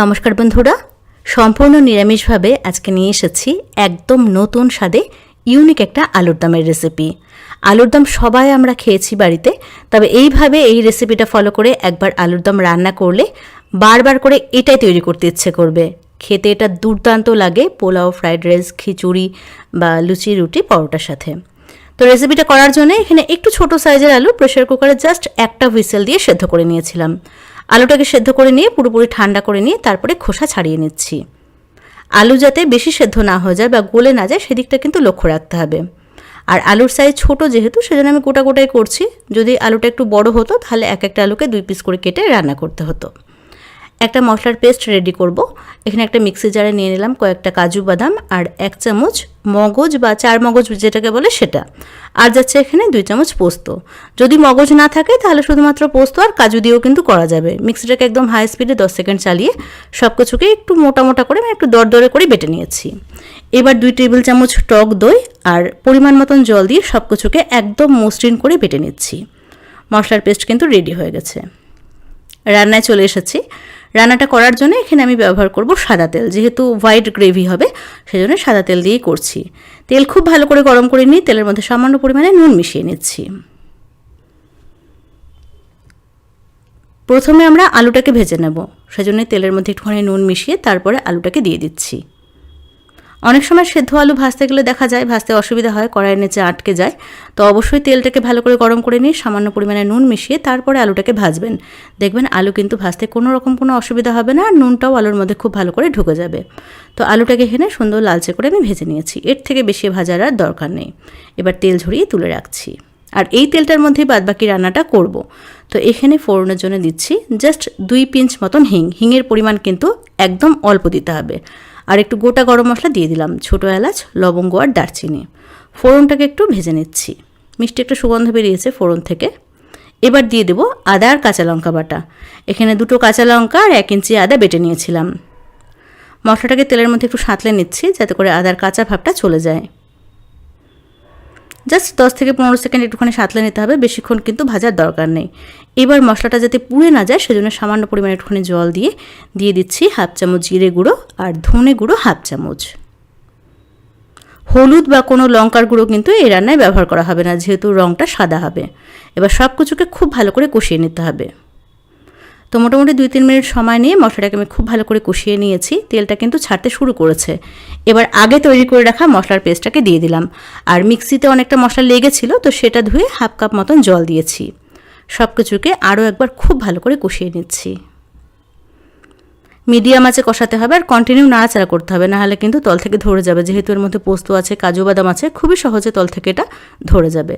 নমস্কার বন্ধুরা। সম্পূর্ণ নিরামিষভাবে আজকে নিয়ে এসেছি একদম নতুন স্বাদে ইউনিক একটা আলুর দমের রেসিপি আলুর দম সবাই আমরা খেয়েছি বাড়িতে, তবে এইভাবে এই রেসিপিটা ফলো করে একবার আলুর দম রান্না করলে বারবার করে এটাই তৈরি করতে ইচ্ছে করবে। খেতে এটা দুর্দান্ত লাগে পোলাও ফ্রাইড রাইস খিচুড়ি বা লুচি, রুটি, পরোটার সাথে। তো রেসিপিটা করার জন্য এখানে একটু ছোট সাইজের আলু প্রেশার কুকারে জাস্ট একটা হুইসেল দিয়ে সেদ্ধ করে নিয়েছিলাম। আলুটাকে সেদ্ধ করে নিয়ে, পুরোপুরি ঠান্ডা করে নিয়ে তারপরে খোসা ছাড়িয়ে নিচ্ছি। আলু যাতে বেশি সেদ্ধ না হয়ে যায় বা গলে না যায়, সেদিকটা কিন্তু লক্ষ্য রাখতে হবে। আর আলুর সাইজ ছোট যেহেতু, সেজন্য আমি গোটা গোটাই করছি। যদি আলুটা একটু বড় হতো, তাহলে এক একটা আলুকে দুই পিস করে কেটে রান্না করতে হতো। একটা মশলার পেস্ট রেডি করব। এখানে একটা মিক্সি জারে নিয়ে নিলাম কয়েকটা কাজু বাদাম আর এক চামচ মগজ বা চার মগজ যেটাকে বলে সেটা। আর যাচ্ছে এখানে দুই চামচ পোস্ত। যদি মগজ না থাকে তাহলে শুধুমাত্র পোস্ত আর কাজু দিয়েও কিন্তু করা যাবে। মিক্সিটাকে একদম হাই স্পিডে দশ সেকেন্ড চালিয়ে সব কিছুকে একটু মোটা মোটা করে আমি একটু দরদরে করে বেটে নিয়েছি। এবার দুই টেবিল চামচ টক দই আর পরিমাণ মতন জল দিয়ে সব কিছুকে একদম মসৃণ করে বেটে নিচ্ছি। মশলার পেস্ট কিন্তু রেডি হয়ে গেছে। রান্নায় চলে এসেছি। রান্নাটা করার জন্য এখানে আমি ব্যবহার করব সাদা তেল। যেহেতু হোয়াইট গ্রেভি হবে, সেজন্য সাদা তেল দিয়েই করছি। তেল খুব ভালো করে গরম করে নিয়ে তেলের মধ্যে সামান্য পরিমাণে নুন মিশিয়ে নিচ্ছি। প্রথমে আমরা আলুটাকে ভেজে নেব। সেজন্য তেলের মধ্যে একটুখানি নুন মিশিয়ে তারপরে আলুটাকে দিয়ে দিচ্ছি। অনেক সময় সেদ্ধ আলু ভাজতে গেলে দেখা যায় ভাজতে অসুবিধা হয়, কড়াইয়ের নিচে আটকে যায়। তো অবশ্যই তেলটাকে ভালো করে গরম করে নিয়ে সামান্য পরিমাণে নুন মিশিয়ে তারপরে আলুটাকে ভাজবেন। দেখবেন আলু কিন্তু ভাজতে কোনো রকম কোনো অসুবিধা হবে না, আর নুনটাও আলুর মধ্যে খুব ভালো করে ঢুকে যাবে। তো আলুটাকে হেনে সুন্দর লালচে করে আমি ভেজে নিয়েছি। এর থেকে বেশি ভাজার আর দরকার নেই। এবার তেল ঝরিয়ে তুলে রাখছি। আর এই তেলটার মধ্যেই বাদবাকি রান্নাটা করব। তো এখানে ফোড়নের জন্য দিচ্ছি জাস্ট দুই পিঞ্চ মতন হিং। হিংয়ের পরিমাণ কিন্তু একদম অল্প দিতে হবে। আর একটু গোটা গরম মশলা দিয়ে দিলাম, ছোটো এলাচ, লবঙ্গ আর দারচিনি। ফোড়নটাকে একটু ভেজে নিচ্ছি। মিষ্টি একটা সুগন্ধ বেরিয়েছে ফোড়ন থেকে। এবার দিয়ে দেবো আদা আর কাঁচা লঙ্কা বাটা। এখানে দুটো কাঁচা লঙ্কা আর এক ইঞ্চি আদা বেটে নিয়েছিলাম। মশলাটাকে তেলের মধ্যে একটু সাঁতলে নিচ্ছি, যাতে করে আদার কাঁচা ভাবটা চলে যায়। জাস্ট দশ থেকে পনেরো সেকেন্ড একটুখানি সাঁতলে নিতে হবে, বেশিক্ষণ কিন্তু ভাজার দরকার নেই। এবার মশলাটা যাতে পুড়ে না যায়, সেজন্য সামান্য পরিমাণে একটুখানি জল দিয়ে দিয়ে দিচ্ছি হাফ চামচ জিরে গুঁড়ো আর ধনে গুঁড়ো হাফ চামচ। হলুদ বা কোনো লঙ্কার গুঁড়ো কিন্তু এই রান্নায় ব্যবহার করা হবে না, যেহেতু রঙটা সাদা হবে। এবার সব কিছুকে খুব ভালো করে কষিয়ে নিতে হবে। তো মোটামুটি দুই, তিন মিনিট সময় নিয়ে মশলাটাকে আমি খুব ভালো করে কষিয়ে নিয়েছি। তেলটা কিন্তু ছাড়তে শুরু করেছে। এবার আগে তৈরি করে রাখা মশলার পেস্টটাকে দিয়ে দিলাম। আর মিক্সিতে অনেকটা মশলা লেগেছিল, তো সেটা ধুয়ে হাফ কাপ মতন জল দিয়েছি। সব কিছুকে আরও একবার খুব ভালো করে কষিয়ে নিচ্ছি। মিডিয়াম আছে কষাতে হবে আর কন্টিনিউ নাড়াচাড়া করতে হবে, নাহলে কিন্তু তল থেকে ধরে যাবে। যেহেতু এর মধ্যে পোস্ত আছে, কাজু বাদাম আছে, খুবই সহজে তল থেকে এটা ধরে যাবে।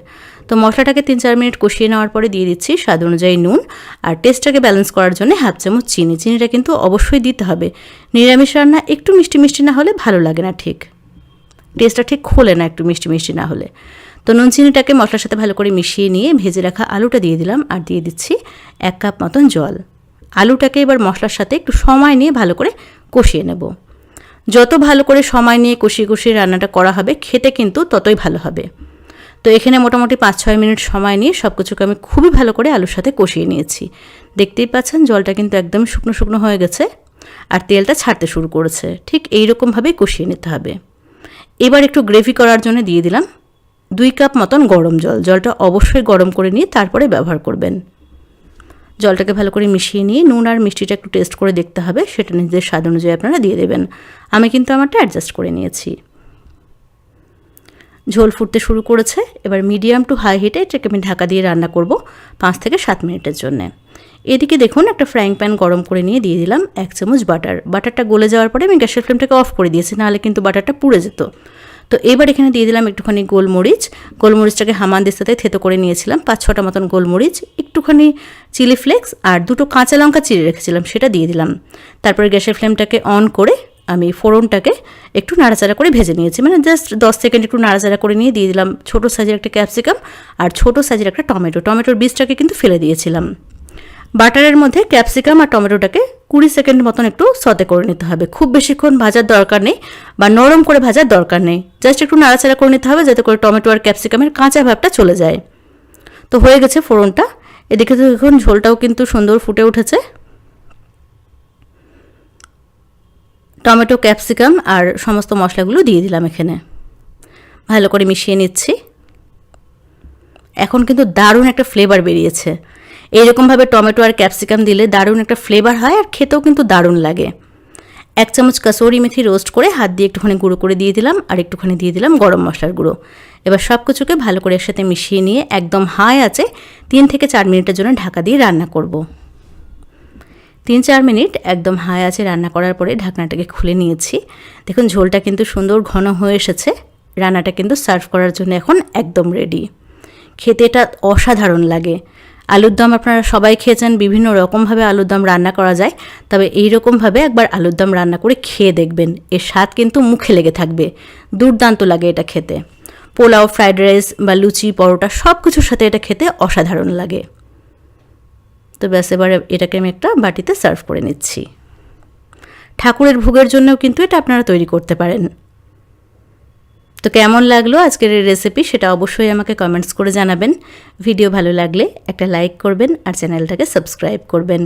তো মশলাটাকে তিন চার মিনিট কষিয়ে নেওয়ার পরে দিয়ে দিচ্ছি স্বাদ অনুযায়ী নুন আর টেস্টটাকে ব্যালেন্স করার জন্য হাফ চামচ চিনি। চিনিটা কিন্তু অবশ্যই দিতে হবে। নিরামিষ রান্না একটু মিষ্টি মিষ্টি না হলে ভালো লাগে না ঠিক। টেস্টটা ঠিক খোলে না একটু মিষ্টি মিষ্টি না হলে। তো নুন চিনিটাকে মশলার সাথে ভালো করে মিশিয়ে নিয়ে ভেজে রাখা আলুটা দিয়ে দিলাম আর দিয়ে দিচ্ছি এক কাপ মতন জল। আলুটাকে এবার মশলার সাথে একটু সময় নিয়ে ভালো করে কষিয়ে নেব। যত ভালো করে সময় নিয়ে কষিয়ে কষিয়ে রান্নাটা করা হবে, খেতে কিন্তু ততই ভালো হবে। তো এখানে মোটামুটি পাঁচ ছয় মিনিট সময় নিয়ে সব কিছুকে আমি খুবই ভালো করে আলুর সাথে কষিয়ে নিয়েছি। দেখতেই পাচ্ছেন, জলটা কিন্তু একদম শুকনো শুকনো হয়ে গেছে আর তেলটা ছাড়তে শুরু করেছে। ঠিক এই রকমভাবেই কষিয়ে নিতে হবে। এবার একটু গ্রেভি করার জন্য দিয়ে দিলাম দুই কাপ মতন গরম জল। জলটা অবশ্যই গরম করে নিয়ে তারপরে ব্যবহার করবেন। জলটাকে ভালো করে মিশিয়ে নিয়ে নুন আর মিষ্টিটা একটু টেস্ট করে দেখতে হবে, সেটা নিজেদের স্বাদ অনুযায়ী আপনারা দিয়ে দেবেন। আমি কিন্তু আমারটা অ্যাডজাস্ট করে নিয়েছি। ঝোল ফুটতে শুরু করেছে, এবার মিডিয়াম টু হাই হিটে এটাকে আমি ঢাকা দিয়ে রান্না করব পাঁচ থেকে সাত মিনিটের জন্যে। এদিকে দেখুন, একটা ফ্রাইং প্যান গরম করে নিয়ে দিয়ে দিলাম এক চামচ বাটার বাটারটা গলে যাওয়ার পরে আমি গ্যাসের ফ্লেমটাকে অফ করে দিয়েছি, নাহলে কিন্তু বাটারটা পুড়ে যেত। তো এবার এখানে দিয়ে দিলাম একটুখানি গোলমরিচ। গোলমরিচটাকে হামানদের সাথে থেতো করে নিয়েছিলাম, পাঁচ ছটা মতন গোলমরিচ, একটুখানি চিলি ফ্লেক্স আর দুটো কাঁচা লঙ্কা চিড়ে রেখেছিলাম, সেটা দিয়ে দিলাম। তারপরে গ্যাসের ফ্লেমটাকে অন করে আমি ফোড়নটাকে একটু নাড়াচাড়া করে ভেজে নিয়েছি। মানে জাস্ট দশ সেকেন্ড একটু নাড়াচাড়া করে নিয়ে দিয়ে দিলাম ছোটো সাইজের একটা ক্যাপসিকাম আর ছোটো সাইজের একটা টমেটো। টমেটোর বীজটাকে কিন্তু ফেলে দিয়েছিলাম। বাটারের মধ্যে ক্যাপসিকাম আর টমেটোটাকে কুড়ি সেকেন্ড মতন একটু সতে করে নিতে হবে। খুব বেশিক্ষণ ভাজার দরকার নেই বা নরম করে ভাজার দরকার নেই। জাস্ট একটু নাড়াচাড়া করে নিতে হবে যাতে করে টমেটো আর ক্যাপসিকামের কাঁচা ভাবটা চলে যায়। তো হয়ে গেছে ফোড়নটা। এদিকে তো এখন ঝোলটাও কিন্তু সুন্দর ফুটে উঠেছে। টমেটো, ক্যাপসিকাম আর সমস্ত মশলাগুলো দিয়ে দিলাম এখানে। ভালো করে মিশিয়ে নিচ্ছি। এখন কিন্তু দারুণ একটা ফ্লেভার বেরিয়েছে। এইরকমভাবে টমেটো আর ক্যাপসিকাম দিলে দারুণ একটা ফ্লেভার হয় আর খেতেও কিন্তু দারুণ লাগে। এক চামচ কাসৌরি মেথি রোস্ট করে হাত দিয়ে একটুখানি গুঁড়ো করে দিয়ে দিলাম আর একটুখানি দিয়ে দিলাম গরম মশলার গুঁড়ো। এবার সব কিছুকে ভালো করে একসাথে মিশিয়ে নিয়ে একদম হাই আছে তিন থেকে চার মিনিটের জন্য ঢাকা দিয়ে রান্না করব। তিন চার মিনিট একদম হাই আছে রান্না করার পরে ঢাকনাটাকে খুলে নিয়েছি। দেখুন ঝোলটা কিন্তু সুন্দর ঘন হয়ে এসেছে। রান্নাটা কিন্তু সার্ভ করার জন্য এখন একদম রেডি খেতে এটা অসাধারণ লাগে। আলুর দম আপনারা সবাই খেয়েছেন, বিভিন্ন রকমভাবে আলুর দম রান্না করা যায়। তবে এই রকমভাবে একবার আলুর দম রান্না করে খেয়ে দেখবেন, এর স্বাদ কিন্তু মুখে লেগে থাকবে, দুর্দান্ত লাগে এটা খেতে। পোলাও, ফ্রাইড রাইস বা লুচি, পরোটা সব কিছুর সাথে এটা খেতে অসাধারণ লাগে। তো ব্যাস, এবার এটাকে আমি একটা বাটিতে সার্ভ করে নিচ্ছি। ঠাকুরের ভোগের জন্যও কিন্তু এটা আপনারা তৈরি করতে পারেন। তো কেমন লাগল আজকের এই রেসিপি সেটা অবশ্যই আমাকে কমেন্টস করে জানাবেন। ভিডিও ভালো লাগলে একটা লাইক করবেন আর চ্যানেলটাকে সাবস্ক্রাইব করবেন।